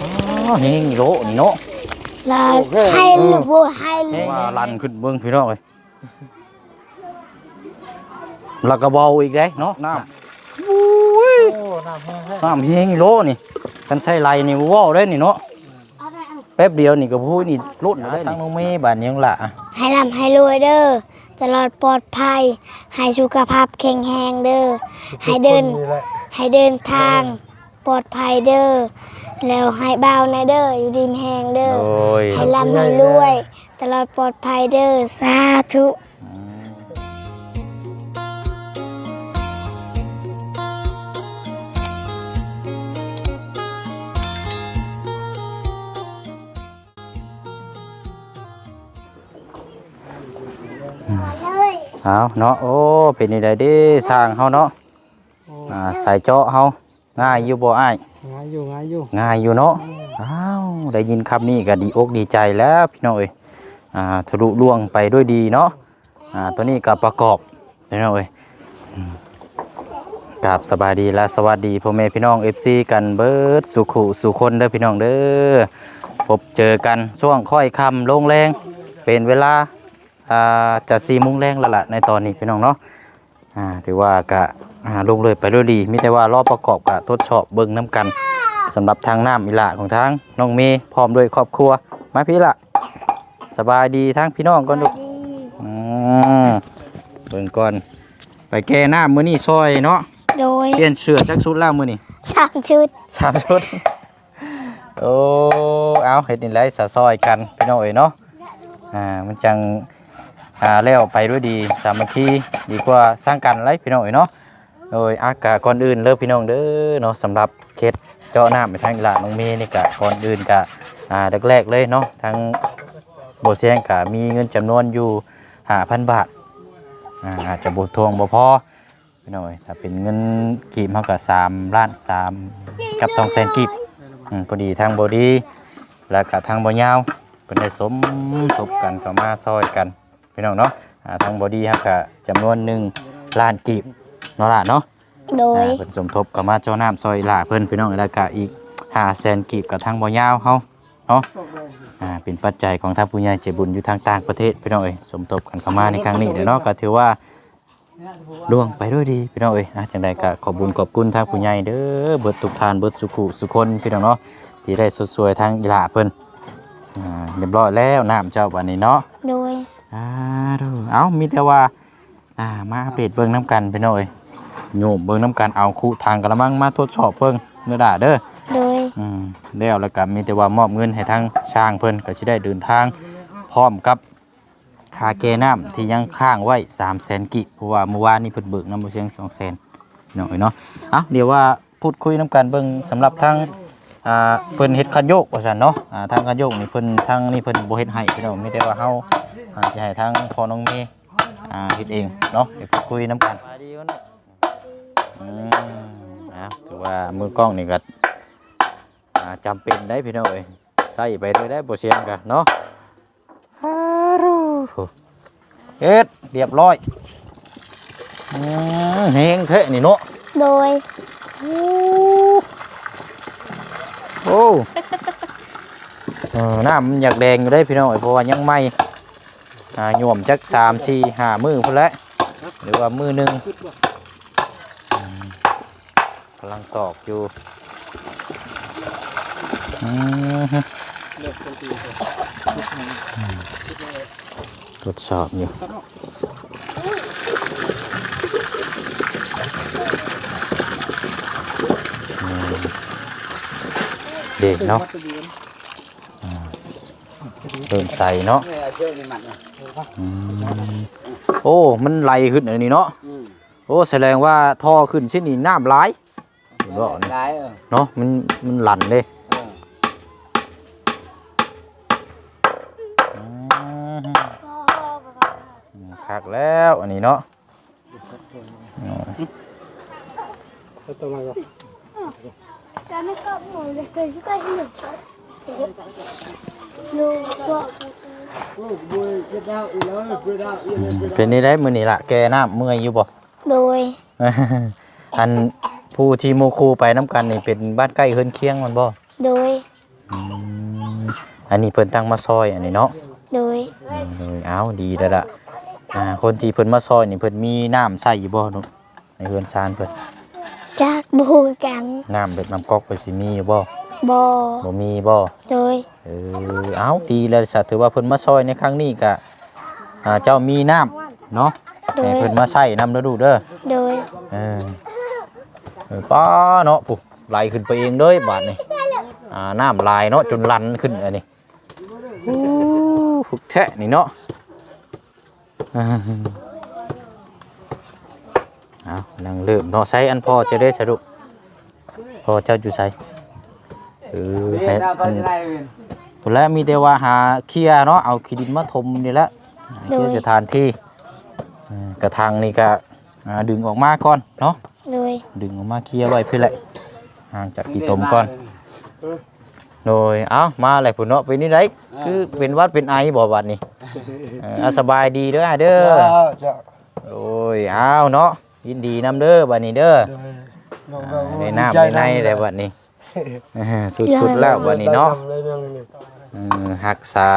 อ๋อนี่โลนี่เนาะลาให้ลูกบัวให้ลูเรียกกว่าลันขึ้นเบิ่งพี่น้องเอ้ยแล้วก็เบาอีกได้เนาะน้ำโอ้น้ำแห้งแท้น้ำเฮงโลนี่กันใช้ไรนี่บ่เว้าได้นี่เนาะแป๊บเดียวนี่ก็พูดนี่ลุ่นได้ทั้งน้องเมย์บานยังละให้ลำให้รวยเด้อตลอดปลอดภัย ให้สุขภาพแข็งแรงเด้อให้เดินนี่แหละให้เดินทางปลอดภัยเด้อ แล้วให้เบาในเด้ออยู่ดีมแหงเด้อโอ้ยให้ลำให้รวย ตลอดปลอดภัยเด้อสาธุเอาเนาะโอ้เป็นนี่ได้เด้สร้างเฮาเนาะอ่าใส่เจาะเฮาง่ายอยู่บ่อ้าย งายอยู่งายอยู่ง่ายอยู่เนาะอ้าวได้ยินคำนี้ก็ดีอกดีใจแล้วพี่น้องเอ้ยอ่าทะลุล่วงไปด้วยดีเนาะอ่าตัวนี้ก็ประกอบพี่น้องเอ้ยอืมกราบสบายดีและสวัสดีพ่อแม่พี่น้อง FC กันเบิร์ดสุขุสุคนเด้อพี่น้องเด้อพบเจอกันช่วงค่อยคำลงแรงเป็นเวลาอ่าจะสี่โมุ้งแรงแล้วล่ะในตอนนี้พี่น้องเนาะอ่าถือว่ากะ อ่าลงเลยไปด้วยดีมิแต่ว่ารอบประกอบกะทดสอบเบิ่งน้ำกันสำหรับทางน้ำอีหละของทางน้องเมย์พร้อมด้วยครอบครัวมาพี่ละสบายดีทั้งพี่น้องก่อนดูอืมเบิ่งก่อน ไปแก้น้ำมื้อนี้ซอยเนาะโดยเปลี่ยนเสื้อจักชุดแล้วมื้อนี้ช่างชุดสามชุดโอ้เอาเห็ดนี่ไรสะซอยกันพี่น้องเอ๋ยเนาะอ่ามันจังอ่าแล้วไปด้วยดีสามัคคีดีกว่าสร้างกันไรพี่น้องเอ๋ยเนาะ โดยอากาก่อนอื่นเลิกพี่น้องเด้อเนาะสำหรับเคสเจาะน้ำไปทางหลาน้องเมย์นี่กะก่อนอื่นกะอ่าแรกๆเลยเนาะทางโบเซียงกะมีเงินจำนวนอยู่ห้าพันบาทอ่าอาจจะบทวงบ่พอพี่น้องเอ๋ยถ้าเป็นเงินกีบเท่ากับสามล้านสามกับสองแสนกีบอืมพอดีทางบอดีแล้วก็ทางบ่ยาวเป็นได้สมทบกันเข้ามาซอยกันพี่น้องเนาะอ่าทางบอดีครับก็จำนวนหนึ่งล้านกีบ เนาะล่ะเนาะโดย อ่าเพิ่นสมทบเข้ามาเจ้าน้ำซอยล่าเพิ่นพี่น้องแล้วก็อีกห้าแสนกีบกับทางบ่ยาวเฮาเนาะอ่าเป็นปัจจัยของท่านผู้ใหญ่ใจบุญอยู่ทางต่างประเทศพี่น้องเอ้ยสมทบกันเข้ามาในครั้งนี้เด้อเนาะก็ถือว่า ล่วงไปด้วยดีพี่น้องเอ้ยนะจังใดก็ขอบบุญขอบคุณทางผู้ใหญ่เด้อเบิดทุกทานเบิดสุขุสุคนพี่น้องเนาะที่ได้สวยๆทางอีหลาเพิ่นอ่าเรียบร้อยแล้วน้ำเจ้าวันนี้เนาะโดย อ่าดูเอ้ามีแต่ว่าอ่ามาอัปเดตเบิ่งน้ำกันพี่น้องเอ้ย โยมเบิ่งน้ำกันเอาคู่ทางกระมังมาทดสอบเพิ่งเนื้อด่าเด้อโดยอืมแล้วแล้วก็มีแต่ว่ามอบเงินให้ทางช่างเพิ่นก็สิได้เดินทางพร้อมกับค่าแก้น้ำที่ยังค้างไว้3 0 0 0 0กิเพราะว่าเมื่อวานนี้เพิ่นเบิกน้ำบ่เชียง200,000หน่อยเนาะเอ้าเดี๋ยวว่าพูดคุยน้ำกันเบิ่งสำหรับทางอ่าเพิ่นเฮ็ดคันโยกว่าซั่นเนาะอ่าทางคันโยกนี่เพิ่นทางนี่เพิ่นบ่เฮ็ดให้พี่น้องมีแต่ว่าเฮาอ่าสิให้ทางพ่อน้องเมย์อ่าเฮ็ดเองเนาะเดี๋ยวพูดคุยน้ำกัน อืมอะถือว่ามือกล้องนี่ก็อ่าจำเป็นได้พี่น้องเอ้ยใส่ไปเลยได้บ่เสียงกันเนาะฮารูเฮ็ดเรียบร้อยอืมเฮงเทะนี่เนาะโดย โอ้เออน้ำมันอยากแดงอยู่ได้พี่น้องเอ้ยเพราะว่ายังไหม่อ่าหย่วมจักสามสี่ห้ามือพุ่นแหละหรือว่ามือหนึ่งอืม กำลังตอกอยู่อืมฮึทดสอบอยู่อืมเด็กเนาะอ่าเริ่มใส่เนาะอืมโอ้ มันไหลขึ้นอันนี้เนาะ โอ้ แสดงว่าท่อขึ้นชิ้นนี้น้ำไหลาย เห็นบ่นี่ได้เออเนาะมันมันหลั่นเลยอืมคักแล้วอันนี้เนาะตัวมาก็เป็นนี่ได้มือนี่ละแกน้ำเมื่อยอยู่บ่ โดย อัน ผู้ที่โมคูไปน้ำกันนี่เป็นบ้านใกล้เฮือนเคียงมันบ่โดย อืมอันนี้เพิ่นตั้งมาซอยอันนี้เนาะโดย อืมเออเอาดีแล้วล่ะอ่าคนที่เพิ่นมาซอยนี่เพิ่นมีน้ำใส่อยู่บ่เนาะในเฮือนซานเพิ่นจากบูกันน้ำแบบน้ำก๊อกเพิ่นสิมีอยู่บ่บอบ่มีบ่ โดย เออเอาดีแล้วสัตว์ถือว่าเพิ่นมาซอยในครั้งนี้ก็อ่าเจ้ามีน้ำเนาะโดยให้เพิ่นมาใส่น้ำแล้วดูเด้อโดย เออเออ ป้าเนาะปุ๊บไหลขึ้นไปเองเด้ยบาดนี่อ่าน้ำลายเนาะจนลันขึ้นอันนี้ฝึกแท้นี่เนาะเอานั่งเริ่มเนาะใช้อันพอจะได้สรุปพอเจ้าอยู่ใส่เออให้อันผลแล้วมีแต่ว่าหาเคลียเนาะเอาขี้ดินมาถมนี่แหละเคลียร์สถานที่กระทางนี่ก็ อ่าดึงออกมาก่อนเนาะโดยดึงออกมาเคลียร์ไว้เพื่อแหละห่างจากขี้ตมก่อนโดยเอ้ามาอะไรพุ่นเนาะเป็นนี่ได้คือเป็นหวัดเป็นไอบ่บัดนี้เออเอาสบายดีเด้อเด้อเจ้าโอ้ยอ้าวเนาะยินดีนำเด้อบัดนี้เด้ออ่าในน้ำในในแต่บัดนี้เออสุดๆแล้วบัดนี้เนาะเออหักษา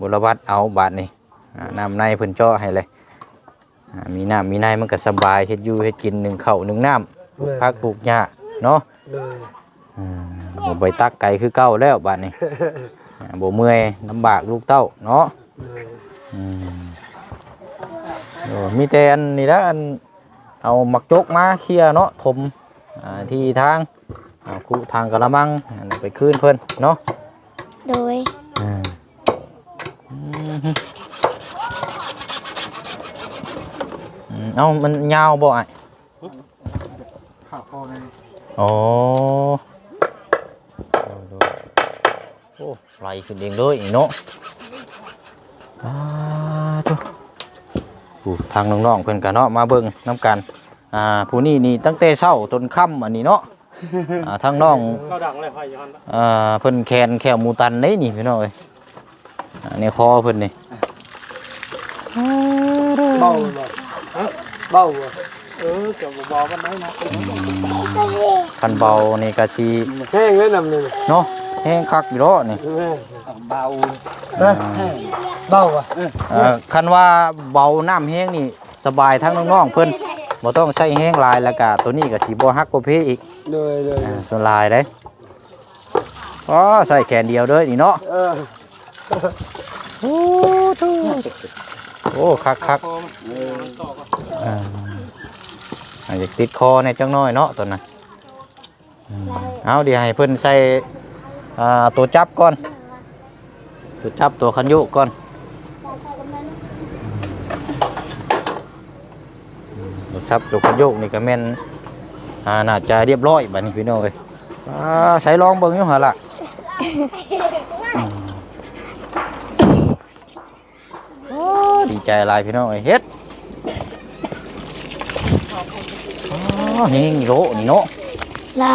บุรวัตเอาบาทนี่อ่าน้ำในเพิ่นเจาะให้เลยอ่า มีน้ำมีในมันก็สบายเฮ็ดอยู่เฮ็ดกินหนึ่งข้าวหนึ่งน้ำปลูกผักปลูกหญ้าเนาะเลยอืมบ่ไปตักไก่คือเก่าแล้วบาดนี้อ่าบ่เมื่อยลำบากลูกเต้าเนาะเลยอืมโอ้มีแต่อันนี่ละอันเอาหมักจกมาเคลียร์เนาะถมอ่าที่ทางอ่าคูทางกะละมังอันนี้ไปคืนเพิ่นเนาะโดย อืมอืมอืม เอ้ามันยาวบ่อะข้าวพอในอ๋อดูๆโอ้ไหลขึ้นเองเลยอีกเนาะอ่าทุผู้ทางน้องๆเพิ่นกันเนาะมาเบิ่งน้ำกันอ่าผู้นี้นี่ตั้งแต่เช้าจนค่ำอันนี้เนาะอ่าทางน้องข้าวดังเลยพายอนเอ่อเพิ่นแคนแควหมูตันได้นี่พี่น้องเอ้ยอ่าในคอเพิ่นนี่เบาบ่ฮะ เบาบ่เออเกี่ยวกับบ่มันได้นะคันเบานี่ก็สิแห้งเลยนำเลยเนาะแห้งคักอยู่เนาะนี่เบาเบาอะเอ่อคันว่าเบาน้ำแห้งนี่สบายทั้งน้องๆเพิ่นบ่ต้องใช้แห้งหลายแล้วก็ตัวนี้ก็สิบ่ฮักกว่าเพอีกเลยเลยอ่าส่วนหลายเด้อ๋อใส่แขนเดียวเด้อนี่เนาะเออโอ้ทู โอ้คักคักเออต่อก็ๆอ่าอาจจะติดคอในจังน้อยเนาะตัวนั้นอืมเอาเดี๋ยวให้เพิ่นใส่อ่าตัวจับก่อน ตัวจับตัวคันโยกก่อนตัวจับตัวคันโยกนี่ก็แม่นอ่าน่าจะเรียบร้อยบัดนี้พี่น้องเอ้ยอ่าใช้ลองเบิ่งอยู่หั่นล่ะ โอ้ ดีใจหลายพี่น้องเอ้ยเฮ็ดอ๋อเฮงโลนี่เนาะลา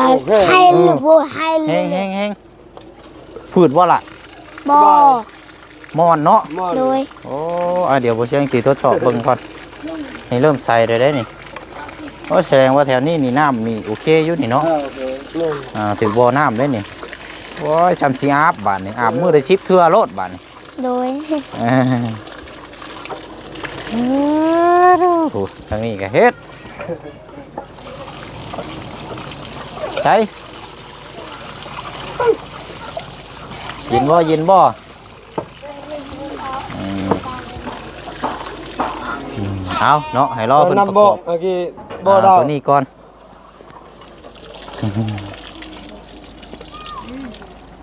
ให้ลูกบัวให้เฮลูงกเฮงเฮงฝืดว่าล่ะบอมอนเนาะมอโดยโอ้อะเดี๋ยวผมเชียงตีทดสอบเบิ่งก่อนนี่เริ่มใส่ได้ได้นี่โอ้แสดงว่าแถวนี้นี่น้ำนี่โอเคอยู่นี่เนาะเออโอเคเลยอ่าถึงบ่อน้ำได้นี่โอ้ยซ้ำสิอาบบาดนี่อาบมือได้ชิปเทื่อโลดบาดนี่โดยอ่า โอ้ทางนี้ก็เฮ็ดใช่ยินบ่ยินบ่อืมอืมเอาเนาะให้รอเพิ่นประนำกบ่อบเมื่อกี้บ่อ่าดาวตัวนี้ก่อน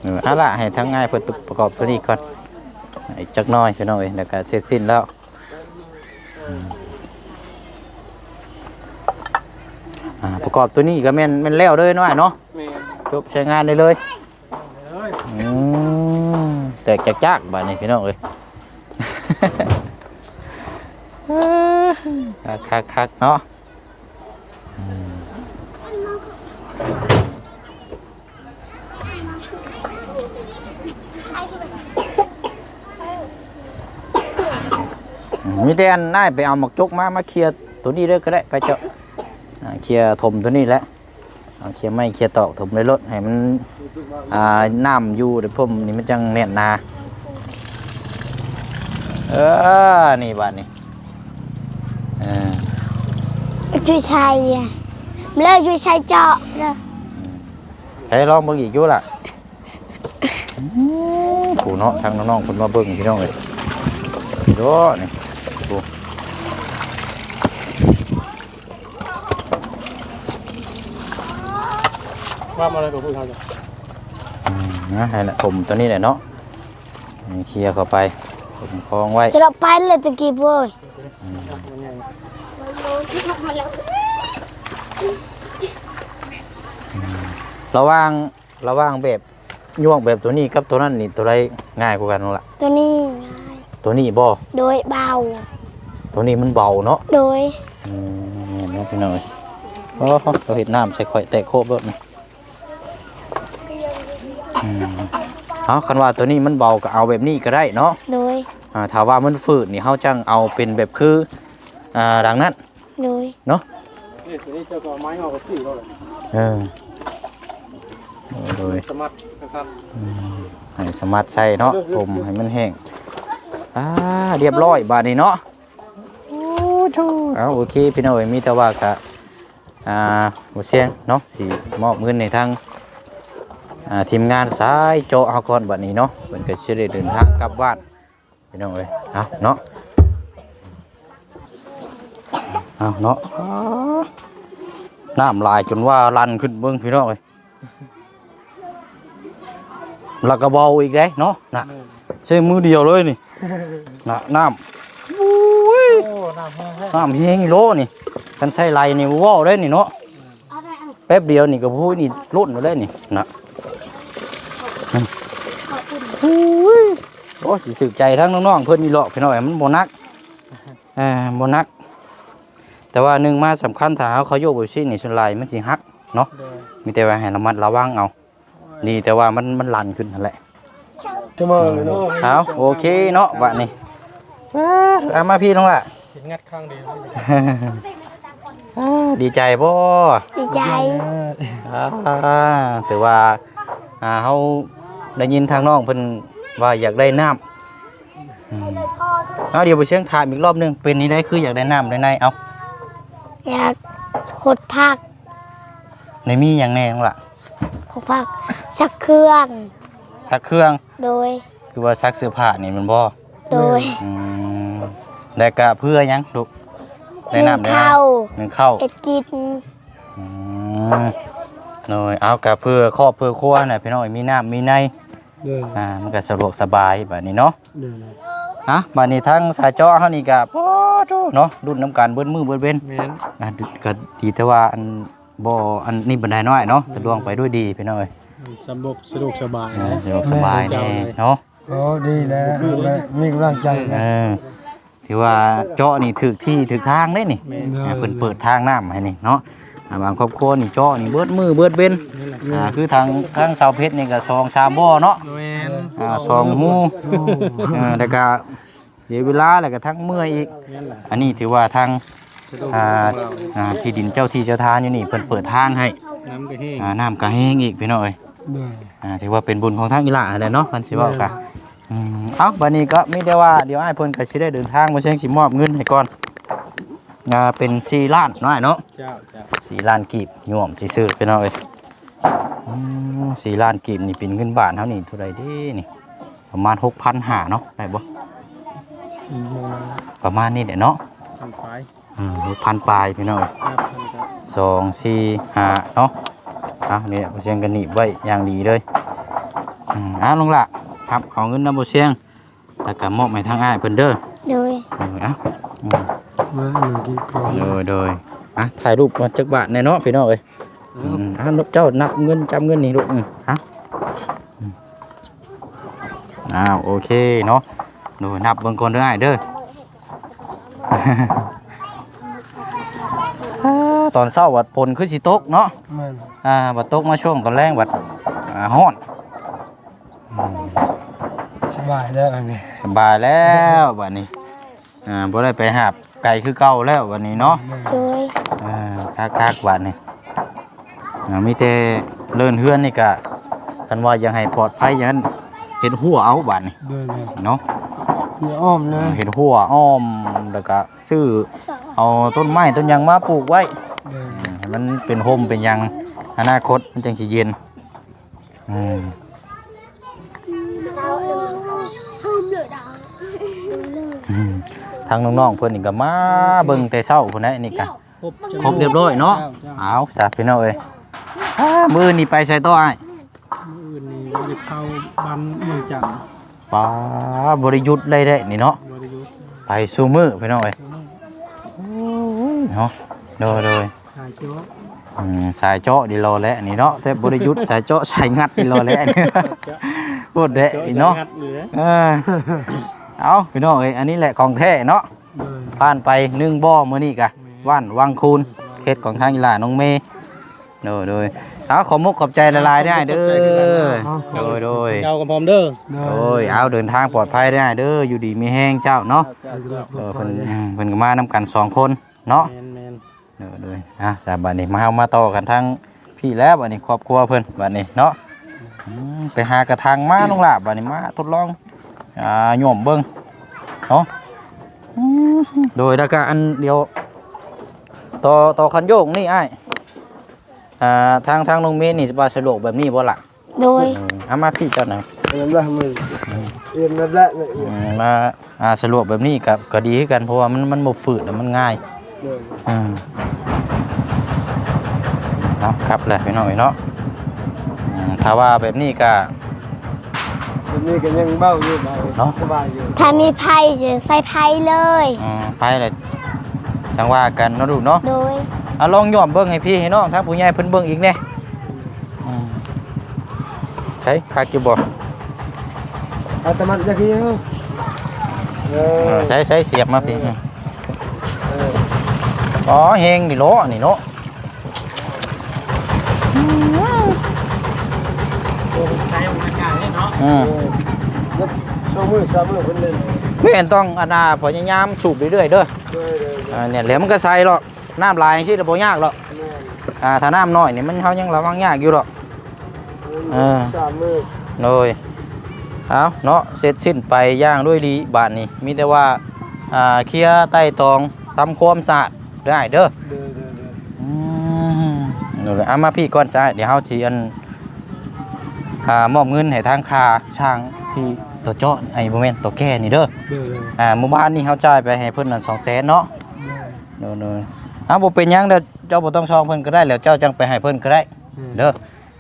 เออเอาล่ะให้ทั้งง่ายเพิ่นประกอบตัวนี้ก่อนอีกจักหน้อยพี่น้องเอ้ยแล้วก็เสร็จสิ้นแล้วอืมอ่าประ กอบตัวนี้ก็แม่นแม่นแล้วเลยเนาะอ้ายเนาะแม่นจบใช้งานได้เลยเอ้ยอืมแตกจากจากบ้านนี้พี่น้องเอ้ย คักคักคักเนาะอืมมีแต่อันน่ายไปเอาหมกจกมามาเคลียร์ตัวนี้เลยก็ได้ไปเจ้าอ่า เคลียร์ถมตัวนี้แหละเอาเคลียร์ไม้เคลียร์ตอกถมในรถให้มันอ่าน้ำอยู่เดี๋ยวผมนี่มันจังแน่นหนาเออ นี่บ้านนี่เออช่วยชัยอะเลิกช่วยชัยเจาะเด้อให้ลองเบิ่งอีกอยู่ล่ะผู้เนาะทางน้องๆคนมาเบิ่งพี่น้องเอ้ยโดนี่ผู้ ว่ามาอะไรกับพูดเขาจ้ะอืมนะให้ละผมตัวนี้แหละเนาะนี่เคลียร์เข้าไปผมคล้องไว้จะเราไปเลยตะกี้เว้ยมันยังระหว่างระหว่างแบบย่วงแบบตัวนี้กับตัวนั้นนี่ตัวใดง่ายกว่ากันล่ะตัวนี้ตัวนี้บ่โดยเบา ตัวนี้มันเบาเนาะโดยอืมนี่นะพี่น้อยโอ้เราเห็ดน้ำใส่ข่อยแตะโคบรถนี่อืม เอาคันว่าตัวนี้มันเบาก็เอาแบบนี้ก็ได้เนาะโดยอ่าถ้าว่ามันฝืดนี่เฮาจังเอาเป็นแบบคืออ่าดังนั้นโดยเนาะนี่ตัวนี้เจ้าก็เอาไม้เอากับสี่เขาเลยเออโดยสมัครนะครับให้สมัครใส่เนาะผมให้มันแห้งอ่าเรียบร้อยบาดนี้เนาะโอ้โธ่เอาโอเคพี่น้อยมีแต่ว่ากะอ่าบ่เสียงเนาะสิมอบเงินในทางอ่า ทีมงานสายโจะเฮาก่อนบัดนี้เนาะเพิ่นก็สิได้เดินทางกลับบ้านพี่น้องเอ้ยเอาเนาะเอาเนาะอ้าน้ำลายจนว่าลันขึ้นเบิ่งพี่น้องเอ้ยแล้วก็เบาอีกได้เนาะนะใช้มือเดียวเลยนี่นะน้ำอุ้ยโอ้น้ำแห้งแห้งน้ำเฮงอีโลนี่กันใช้ไรนี่ว้าวได้นี่เนาะแป๊บเดียวนี่ก็พูดนี่ลุ่นมาได้นี่นะ อืมอุ้ยโอ้สิถึกใจทั้งน้องๆเพิ่นนี่เลาะพี่น้อยมันโบนักเอ่าโบนัก แต่ว่าหนึ่งมาสำคัญถ้าเขาโยกไปซี่นี่ส่วนลายมันสิหักเนาะเด้อมีแต่ว่าให้ระมัดระวังเอานี่แต่ว่ามันมันลั่นขึ้นนั่นแหละจะมาเลยเนาะเอาโอเคเนาะบัดนี้เอามาพี่น้องล่ะเห็นงัดข้างเดียวดีใจบ่ดีใจอ่าถือว่า อ่าเฮาได้ยินทางน้องเพิ่นว่าอยากได้น้ำอืมเอาเดี๋ยวไปเชียงถามอีกรอบหนึงเป็นนี้ได้คืออยากได้น้ำได้ในเอาอยากหดผักในมีอย่างแน่น้องล่ะหดผักสักเครื่องซักเครื่องโดย คือว่าซักเสื้อผ้านี่มันบ่โดยอืมแล้วก็เพื่อหยังลูกหได้นึ่งน้ำได้ข้าวหนึ่งข้าวเอ็ดกินอืม หน่อยเอากะเพื่อครอบเพื่อครัวน่ะพี่น้อยมีน้ำมีในเด้ออ่ามันก็สะดวกสบายแบบนี้เนาะเด้อฮะบัดนี้ทั้งสายเจาะเฮานี่ก็โอ้โธ่เนาะรุ่นน้ำกันเบิ้มือเบิ้เว้นแม่นอ่าก็ดีแต่ว่าอันบ่อันนี้บันไดน้อยเนาะสะดวกไปด้วยดีพี่น้อยสะดวกสะดวกสบายอ่านะ สะดวกสบายแน่เนาะ โอ้ดีแล้วมีกำลังใจเอนะอถือว่าเจาะนี่ถึกที่ถึกทางได้นี่แม่นอ่าเพิ่นเปิดทางน้ำให้นี่เนาะอ่า บางครอบครัวนี่เจาะนี่เบิดมือเบิดเว้นนี่แหละอ่าคือทางทางสาวเพชรนี่ก็ซองชามบ่อเนาะแม่นอ่าซองหมูอ่าแล้วก็เสียเวลาแล้วก็ทั้งเมื่อยอีกนี่แหละอันนี้ถือว่าทางสะดวกอ่าของเราอ่าที่ดินเจ้าที่เจ้าทานอยู่นี่เพิ่นเปิดทางให้น้ำกระแห้งอ่าน้ำก็แห้งอีกพี่น้อยเด้ออ่าถือว่าเป็นบุญของทางอีหล่าแหละเนาะมันสิเว้ากันอืมเอ้าบัดนี้ก็มีแต่ว่าเดี๋ยวอ้ายเพิ่นก็สิได้เดินทางมาเชียงสิมอบเงินให้ก่อน อ่าเป็น4ล้านเนาะอ้ายเนาะเจ้าเจ้าสี่ล้านกีบย่วมที่ซื้อไปเนาะเอ้ยอืมสี่ล้านกีบนี่เป็นเงินบาทเท่านี้เท่าไรเด้นี่ ประมาณหกพันหาเนาะได้บ่อืมมาประมาณนี้แหละเนาะทำไปหกพันปลายพี่น้องครับทำครับสองสี่ห้าเนาะอะนี่แหละบ่เชียงกันหนีบไว้อย่างดีเลยอืมอะลงละครับเอาเงินนำบ่เชียงแล้วก็มอบให้ทางอ้ายเพิ่นเด้อ โดย เอออะ อืมมาหนึ่งกี่กล่องโดยโดยอะถ่ายรูปมาจักบาทแน่เนาะพี่น้องเอ้ยอืมอะเจ้านับเงินจำเงินนี่ลูกอืมฮะอืมอ้าวโอเคเนาะดูนับเบิ่งก่อนเด้ออ้ายเด้ออ่าตอนเช้าวัดพลคือสิตกเนาะมันอ่าวัดตกมาช่วงตอนแรกวัดอ่าฮ้อนสบายแล้วอันนี้สบายแล้วบัดนี้ อ่าบ่ได้ไปหาบไก่คือเก่าแล้ววันนี้เนาะโดยอ่าคักๆบัดนี้อ่ามีแต่เลินเฮือนนี่ก็คันว่ายังให้ปลอดภัยอย่างนั้นเห็นหัวเอาบาดนี่เดินเลยเนาะมีอ้อมนะเห็นหัวอ้อมแล้วก็ซื้อเอาต้นไม้ต้นหยังมาปลูกไว้เดินอืมให้มันเป็นโฮมเป็นหยังอนาคตมันจังสิเย็นอืม ทางน้องๆเพิ่นนี่ก็มาเบิ่งแต่เช้าพุ่นนะนี่ก็ครบจำนวนครบเรียบร้อยเนาะจ้เอาซะพี่น้องเอ้ยอ้ามื้อนี้ไปใส่ต่ออ้ายมื้ออื่นนี่เราจะเข้าบ้านเมืองจันทน์ป้าบริยุทธ์เลยเด้นี่เนาะบริยุทธ์ไปสู่มื้อพี่น้องเอ้ยเนาะโดยโดยชายเจ้าอืมสายเจาะดีรอแล้วนี่เนาะแต่บริยุทธ์สายเจาะสายงัดดีรอแล้วนี่พูดเด้นี่เนาะงัดเหลือเออ เอาพี่น้องเอ้ยอันนี้แหละของแท้เนาะเดินผ่านไปหนึ่งบ่อมื้อนี้กะว่านวังคูนเขตของทางอีหลาน้องเมย์โดยโดยเอาขอมุกขอบใจละลายได้เด้อโดยโดยเจ้ากับพร้อมเด้อเดินโอ้ยเอาเดินทางปลอดภัยได้เด้ออยู่ดีมีแห้งเจ้าเนาะเออเพิ่นอืมเพิ่นก็มานํกันสองคนเนาะแมนแมนเด้อเด้ออะสามบัดนี้มาเฮามาต่อกันทั้งพี่แล้วบัดนี้ครอบครัวเพิ่นบัดนี้เนาะอืมไปหากระทางมาลงล่ะบัดนี้มาทดลอง อ่าโยมเบิ่งเนาะอืมโดยแล้วก็อันเดียวต่อต่อคันโยกนี่อ้ายอ่าทางทางน้องเมย์นี่สิว่าสะดวกแบบนี้บ่ล่ะโดยเออเอามาพี่เจ้าหน่อยเอ็นละมือเอ็นละละเนี่ยอืมมาอ่าสะดวกแบบนี้กับก็ดีคือกันเพราะว่ามันมันบ่ฝืดแล้วมันง่ายเดินอืมเอาครับแหละพี่น้องเนาะอืมถ้าว่าแบบนี้ก็ วันนี้ก็ยังเบ้าอยู่เบาเนาะ สบายอยู่ถ้ามีไผ่จะใส่ไผ่เลย อืมไปเลยจังว่ากันเนาะลูกเนาะ โดย เอาลองย่อมเบิ่งให้พี่ให้น้องถ้าผู้ใหญ่เพิ่นเบิ่งอีกแน่อืมใช่คักอยู่บ่อาตมันจะขี้เหรอเอเอออใช้ใช้เสียบมาพี่อืมเอออ๋อเฮงนี่โลนี่เนาะ โอ้ใช้ออกกำลั งกายได้เนาะอืมเออแล้วสองมือสามมือเพิ่นเล่นไม่เห็นต้องอันน่ะพยายามสูบเรื่อยๆเด้อเดินเดินอ่าเนี่ยเหลวมันก็ใส่หรอกน้ำลายจังซี่ก็บ่ยากหรอกเดินอ่าถ้าน้ำน้อยนี่มันเฮายังระวังยากอยู่หรอก เออ สามมือโดยเอาเนาะเสร็จสิ้นไปย่างด้วยดีบาทนี้มีแต่ว่าอ่าเคลียร์ใต้ตองทำความสะอาดได้เด้อ เดินเดินเดินอืมเดี๋ยวเอามาพี่ก่อนซะเดี๋ยวเฮาสิอัน อ่ามอบเงินให้ทางค่าช่างที่ตัวเจาะไอ้บ่แม่นตัวแก่นี่เด้อเดินเดินอ่าหมู่บ้านนี่เฮาจ่ายไปให้เพิ่นนั่น200,000เนาะเดินเด้อๆเอาบ่เป็นหยังเด้อเจ้าบ่ต้องซองเพิ่นก็ได้แล้วเจ้าจังไปให้เพิ่นก็ได้เด้อ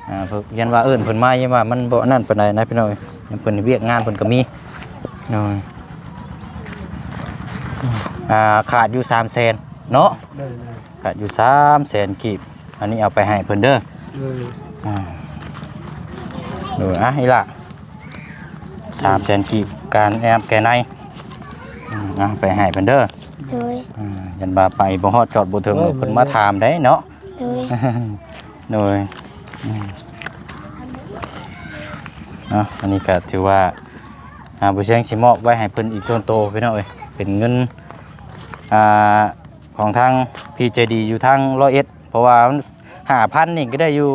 อ่าเพิ่นยันว่าเอิ้นเพิ่นมายันว่ามันบ่นั่นปานใดนะพี่น้องยังเพิ่นเวียกงานเพิ่นก็มีน้อยอ่าขาดอยู่300,000เนาะเดินเดินขาดอยู่300,000กีบอันนี้เอาไปให้เพิ่นเด้อเดินอ่า ดูอะอีหล่ะ300,000กีบการแอมแกในอืมอะไปให้เพิ่นเด้อโดย อ่ายันว่าไปบ่ฮอดจอดบ่ถึงเพิ่นมาถามได้เนาะ โดย โดยอืมเนาะอันนี้ก็ถือว่าอ่าบุเชียงสิมอบไว้ให้เพิ่นอีกส่วนโตพี่น้องเอ้ยเป็นเงินอ่าของทางพีเจดีอยู่ทางร้อยเอ็ดเพราะว่าห้าพันนี่ก็ได้อยู่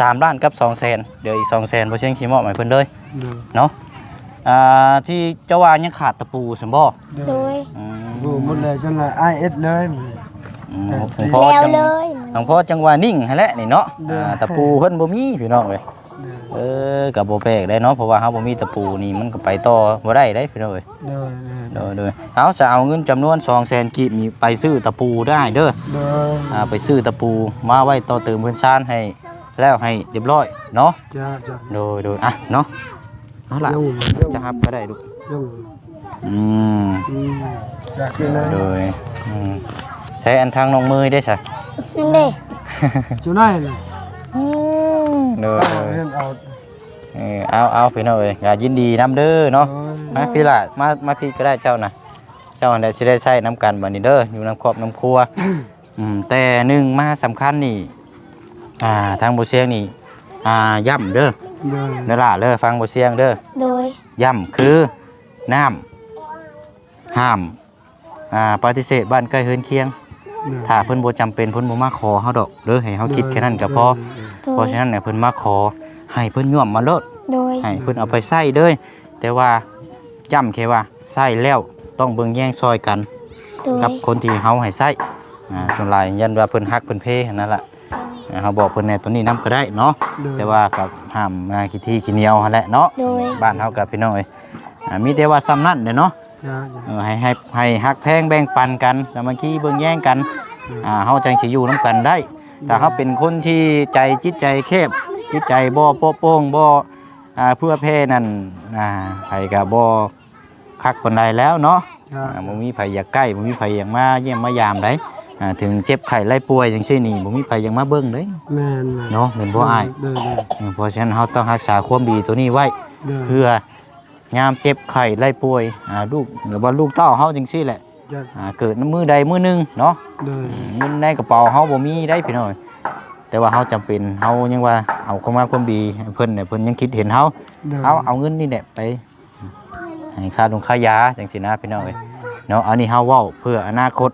สามล้านกับสองแสนเดี๋ยวอีกสองแสนบุเชียงสิมอบให้เพิ่นเลยเดินเนาะอ่าที่เจ้าว่ายังขาดตะปูสมบ่เดินโดยอืมดูหมดเลยจนละไอเอสเลย อืมหลวงพ่อแล้วจังเลยหลวงพ่อจังว่านิ่งหั่นแหละนี่เนาะเด้ออ่ อ่าตะปูเพิ่นบ่มีพี่น้องเอ้ยเดินเออกับโบแปลกได้เนาะเพราะว่าเฮาบ่มีตะปูนี่มันก็ไปต่อบ่ได้ได้พี่น้องเอ้ยเดินเดินเด้อๆเอาจะเอาเงินจำนวน200,000กีบนี่ไปซื้อตะปูได้เด้อเดินอ่าไปซื้อตะปูมาไว้ต่อเติมเพิ่นซานให้ แล้วให้เรียบร้อยเนาะจ้าจ้าโดยโดยอะเนาะเอาล่ะยุ่งจะรับก็ได้ลูกยุ่งอืมอืมอยากกินนะโดยอืมใช้อันทางน้องมือได้ซะนั่นเด้จุน่ายเลยโดยเรียนเอาเออเอาเอาพี่น้องเอ้ยอย่ายินดีนํเด้อเนาะมาพี่ละมามาพี่ก็ได้เจ้านะเจ้าอันใดสิได้ใช้น้ำกันบันนี้เด้ออยู่น้ำครอบน้ำครัวอืมแต่หนึ่งมาสำคัญนี่ อ่าทางโบเชียงนี่อ่าย่ำเด้อเดินเด้อล่ะเด้อฟังโบเชียงเด้อโดยย่ำคือน้ำห้ามอ่าปฏิเสธบ้านใกล้เฮือนเคียงถ้าเพิ่นบ่จำเป็นเพิ่นบ่มาขอเฮาดอกเด้อให้เฮาคิดแค่นั้นก็พอ โดเพราะยฉะนั้นเนี่ยเพิ่นมาขอให้เพิ่นย่อมมาโลด โดยให้เพิ่นเอาไปใช้เด้อแต่ว่าย้ำแค่ว่าใช้แล้วต้องเบิ่งแย่งซอยกัน โดยกับคนที่เฮาให้ใช้อ่าส่วนหลายยันว่าเพิ่นฮักเพิ่นเพนั่นล่ะอ่า เฮาบอกเพิ่นแหน่ตัวนี้นํก็ได้เนาะโดยแต่ว่ากับห้ามมาขี้ที่ขี้เหนียวหั่นแหละเนาะโดยบ้านเฮากับพี่น้องเอ้ยอ่ามีแต่ว่าซ้ำนั่นเด้อเนาะจ้าจ้าเออให้ให้ให้ฮักแพงแบ่งปันกันสามัคคีเบิ่งแย่งกันอ่าเฮาจังสิอยู่นํกันได้แต่เฮาเป็นคนที่ใจจิตใจแคบจิตใจบ่โป๊ะโป้งบ่อ่าเพื่อเพนั่นอ่าไผก็บ่คักปานใดแล้วเนาะจ้าอ่าบ่มีไผอยากใกล้บ่มีไผอยากมาเยี่ยมมายามได้ อ่าถึงเจ็บไข้ไข้ป่วยจังซี่นี่บ่มีไผอยากมาเบิ่งเด้แม่นแม่นเนาะแม่นบ่อ้ายโดยโดยเออเพราะฉะนั้นเฮาต้องรักษาความดีตัวนี้ไว้โดยเพื่อยามเจ็บไข้ไข้ป่วยอ่าลูกหรือว่าลูกเต้าเฮาจังซี่แหละจ้าอ่าเกิดน้ำมือใดมือหนึงเนาะโดยเงินในกระเป๋าเฮาบ่มีได้พี่น้อยแต่ว่าเฮาจำเป็นเฮายังว่าเอาเข้ามาความดีให้เพิ่นเนี่ยเพิ่นยังคิดเห็นเฮาโดยเอาเอาเงินนี่แหละไปให้ค่าลงค่ายาจังซี่นะพี่น้อยเนาะอันนี้เฮาเว้าเพื่ออนาคต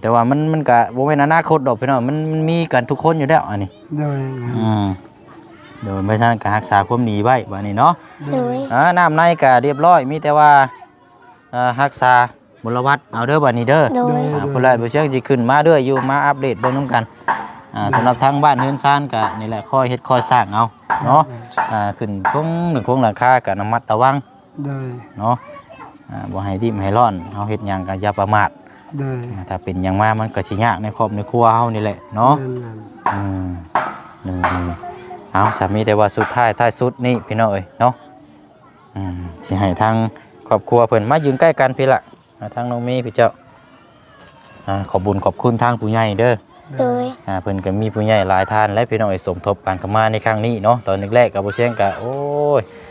แต่ว่ามันมันก็บ่แม่นอนาคตดอกพี่น้อยมันมันมีกันทุกคนอยู่แล้วอันนี้โดยอืมโดยไม่ใช่การรักษาความดีไว้บัดนี้เนาะโดยอ่าน้ำในก็เรียบร้อยมีแต่ว่าอ่ารักษามลวัตเอาเด้อบัดนี้เด้อโดยอ่าผู้ใดผู้เชี่ยวสิขึ้นมาเรื่อยอยู่มาอัปเดตเบิ่งนํกันอ่าสำหรับทางบ้านเฮือนซ่านก็นี่แหละค่อยเฮ็ดค่อยสร้างเอาเนาะอ่าขึ้นคงหนึ่งคงหลังคาก็ระมัดระวังโดยเนาะอ่าบ่ให้ดิ้มให้ร้อนเฮาเฮ็ดหยังก็อย่าประมาท โดยอ่าถ้าเป็นหยังมามันก็สิยากในครอบในครัวเฮานี่แหละเนาะแม่นแม่นอืมหนึ่งเอาสามีแต่ว่าสุดท้ายท้ายสุดนี่พี่น้องเอ้ยเนาะอืมสิให้ทางครอบครัวเพิ่นมายืนใกล้กันพี่ละอ่าทางน้องเมย์พี่เจ้าอ่าขอบบุญขอบคุณทางผู้ใหญ่เด้อโดยอ่าเพิ่นก็มีผู้ใหญ่หลายท่านและพี่น้องเอ้ยสมทบการเข้ามาในครั้งนี้เนาะตอนแรกๆก็บ่เชียงก็โอ้ยอ่า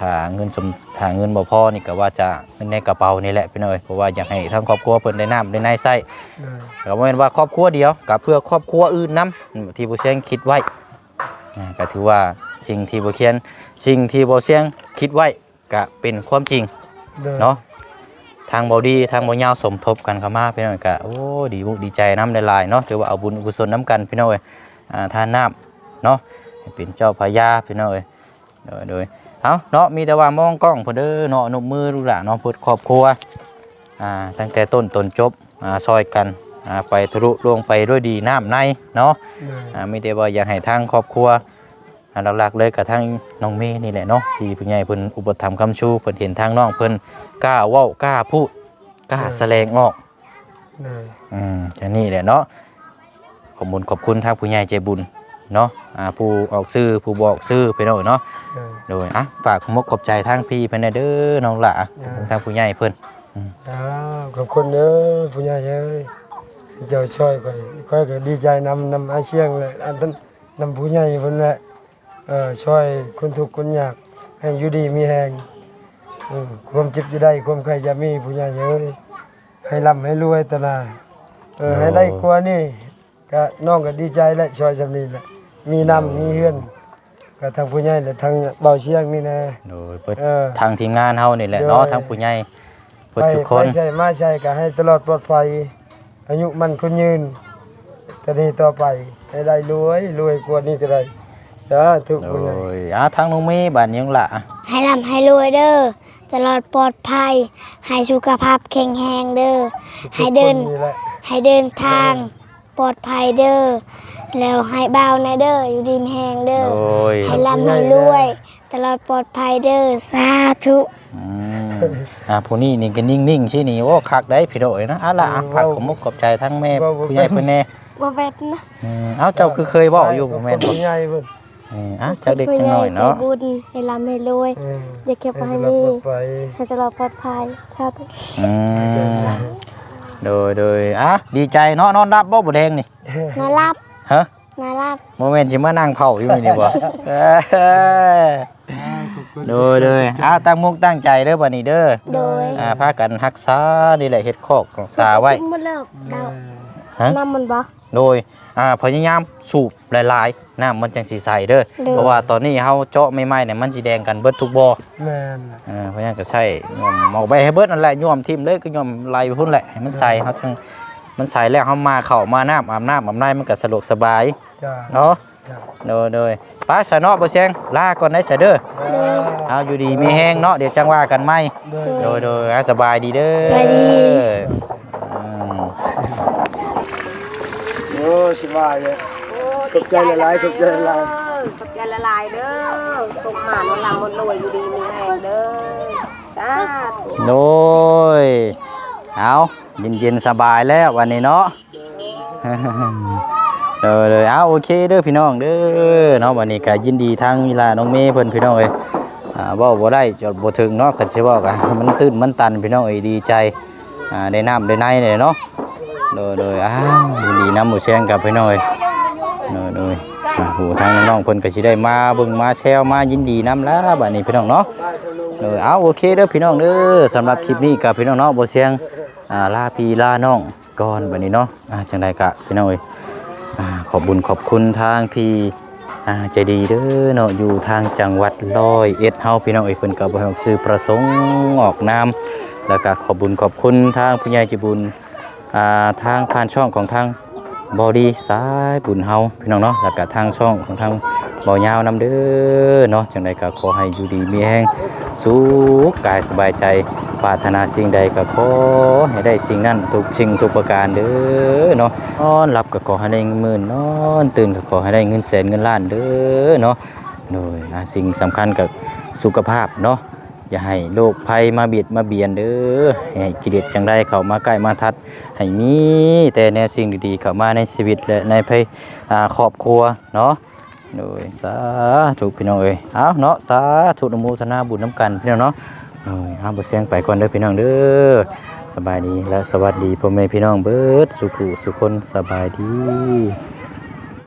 ถ้าเงินสมถ้าเงินบ่พอนี่ก็ว่าจะเงินในกระเป๋านี่แหละพี่น้องเอ้ยเพราะว่าอยากให้ทางครอบครัวเพิ่นได้น้ำได้ในใช้โดยก็บ่แม่นว่าครอบครัวเดียวกับเพื่อครอบครัวอื่นนํที่บ่เชียงคิดไว้อ่าก็ถือว่าสิ่งที่บ่เขียนสิ่งที่บ่เชียงคิดไว้ก็เป็นความจริงโดยเนาะทางเบาดีทางเบาเงาวสมทบกันเข้ามาพี่น้องก็โอ้ดีมุกดีใจน้ำในลายๆเนาะถือว่าเอาบุญกุศลน้ำกันพี่น้องเอ้ยอ่าทานน้ำเนาะให้เป็นเจ้าพญาพี่น้องเอ้ยโดยโดย เอาเนาะมีแต่ว่ามองกล้องเพิ่นเด้อเนาะหนุมือลูกหลานเนาะเพิ่นครอบครัวอ่าตั้งแต่ต้นต้นจบอ่าซอยกันอ่าไปทะลุลวงไปด้วยดีน้ำในเนาะโดยอ่ามีแต่ว่าอยากให้ทางครอบครัวอ่าหลักๆเลยกับทางน้องเมย์นี่แหละเนาะที่ผู้ใหญ่เพิ่นอุปถัมภ์คำชูเพิ่นเห็นทางน้องเพิ่นกล้าเว้ากล้าพูดกล้าแสดงออกโดยอืมจะนี่แหละเนาะขอบคุญขอบคุณทางผู้ใหญ่ใจบุญ เนาะอ่าผู้ออกซื้อผู้บอกซื้อไปเนาะเนาะโดยโดยอะฝากมกขอบใจทางพี่เพิ่นเด้อน้องหล่ะอ่าทางผู้ใหญ่เพิ่นอ้าวขอบคุณเด้อผู้ใหญ่เอ้ยเจ้าช่วยก่อยค่อยก็ดีใจนำนำอาเชียงเลยอันนั้นนำผู้ใหญ่เพิ่นแหละเออช่วยคนทุกข์คนยากให้อยู่ดีมีแรงอืมความเจ็บจะได้ความใครจะมีผู้ใหญ่เอ้ยให้ร่ำให้รวยตลาดเออให้ได้กว่านี่ก็น้องก็ดีใจและช่วยจำนี้แหละ มีน้ำมีเฮือนก็ทางผู้ใหญ่และทางเบาเชียงนี่นะ โดยเพิ่นเออทางทีมงานเฮานี่แหละเนาะโดย ทางผู้ใหญ่เพิ่นไปทุกคไปนใช่มาใช่ก็ให้ตลอดปลอดภัยอายุมันคนยืนแต่นี้ต่อไปให้ได้รวยรวยกว่านี้ก็ได้จ้าทุกโดคนใหญ่ยอะทางน้องเมย์บ้านยังหล่ะให้ร่ำให้รวยเด้อตลอดปลอดภัย ให้สุขภาพแข็งแรงเด้อ ให้เดิน ทุกคนี่แหละให้เดินทางปลอดภัยเด้อ แล้วให้เบาในเด้ออยู่ดีมแหงเด้อโดยให้ร่ำให้รวย ตลอดปลอดภัยเด้อสาธุอืมอ่าผู้นี้นี่ก็นิ่งๆชินี่โอ้คักได้พี่โดยนะอะล่ะอะฝากขอบมุกขอบใจทั้งแม่ผู้ใหญ่เพิ่นแน่บ่แบบนะอืมเอ้าเจ้าคือเคยบอกอยู่บ่แม่นบ่ผู้ใหญ่เพิ่นอืมอะจักเด็กจังน้อยเนาะบุญให้ร่ำให้รวยเอออย่าเก็บไว้ให้ให้มีตลอดปลอดภัยให้ตลอดปลอดภัยสาธุอืมโดยโดยอะดีใจเนาะนอนรับบ่บ่แดงนี่นารับ ฮะนารับโมเมนต์สิมานั่งเผาอยู่นี่บ่เอ้ยโดยโดยอะตั้งมุกตั้งใจเด้อบัดนี้เด้อโดยอ่าพากันรักษานี่แหละเฮ็ดคอกรักษาไว้หมดแล้วดาวฮะน้ำมันบ่โดยอ่าพยายามสูบหลายๆน้ำมันจังสีใสเด้อเด้อเพราะว่าตอนนี้เฮาเจาะใหม่ๆเนี่ยมันสีแดงกันเบิดทุกบ่อแม่นอ่าเพราะฉะนั้นก็ใช่ย่อมเอาไปให้เบิดนั่นแหละย่อมทิ่มเลยก็ย่อมไล่ไปพุ่นแหละให้มันใสเฮาจัง มันใส่แล้วเฮามาเข้ามาน้ำอาบน้ำอาบในมันก็สะดวกสบายจ้าเนาะจ้าโดยโดยไป้าสะเนาะบ่เชียงลาก่อนได้ซะเด้อเอาอยู่ดีมีแฮงเนาะเดี๋ยวจังว่ากันใหม่เด้อโดยโดยอะสบายดีเด้อสบายดีอืมโอ้สิว่าเลยตกใจละลายตกใจละลายขอบใจละลายเด้อส่งมาวันหลังหมดรวยอยู่ดีมีแรงเด้อสาธุโดย เอาเย็นเย็นๆสบายแล้ววันนี้เนาะเออเลยเอาโอเคเด้อพี่น้องเด้อเนาะวันนี้ก็ยินดีทางเวลาน้องเมย์เพิ่นพี่น้องเอ้ยอ่าเว้าบ่ได้จดบ่ถึงเนาะคันสิเว้าก็มันตื้นมันตันพี่น้องเอ้ยดีใจอ่าได้น้ำได้ในเลยเนาะโดยโดยอ้าวยินดีน้ำหมูแซงกับพี่น้องเอ้ยโดยโดยอ่าผู้ทางน้องเพิ่นก็สิได้มาเบิ่งมาแชร์มายินดีนํแล้วบัดนี้พี่น้องเนาะเออเอาโอเคเด้อพี่น้องเด้อสำหรับคลิปนี้กับพี่น้องเนาะบ่เสียง อ่าลาพี่ลาน้องก่อนบัดนี้เนาะอ่าจังไดกะพี่น้องเอ้ยอ่าขอบบุญขอบคุณทางพี่อ่าใจดีเด้อเนาะอยู่ทางจังหวัดร้อยเอ็ดเฮาพี่น้องเอ้ยเพิ่นก็บ่ให้ออกสื่อประสงค์ออกนามแล้วก็ขอบบุญขอบคุณทางผู้ใหญ่ใจบุญอ่าทางผ่านช่องของทางบอดีสายบุญเฮาพี่น้องเนาะแล้วก็ทางช่องของทางบ่อยาวนำเด้อเนาะจังไดก็ขอให้อยู่ดีมีแฮงสุขกายสบายใจ ปรารถนาสิ่งใดก็ขอให้ได้สิ่งนั้นทุกสิ่งทุกประการเด้อเนาะนอนหลับก็ขอให้ได้เงินหมื่นนอนตื่นก็ขอให้ได้เงินแสนเงินล้านเด้อเนาะโดยอ่าสิ่งสำคัญกับสุขภาพเนาะอย่าให้โรคภัยมาเบียดมาเบียนเด้อให้กิเลสจังได้เข้ามาใกล้มาทัดให้มีแต่แนวสิ่งดีๆเข้ามาในชีวิตและในภายครอบครัวเนาะโดยสาธุพี่น้องเอ้ยเอาเนาะสาธุนโมทนาบุญน้ำกันพี่น้องเนาะ โดยเอาบเสียงไปก่อนเด้อพี่น้องเด้อสบายดีและสวัสดีพ่อแม่พี่น้องเบิดสุขุสุคนสบายดี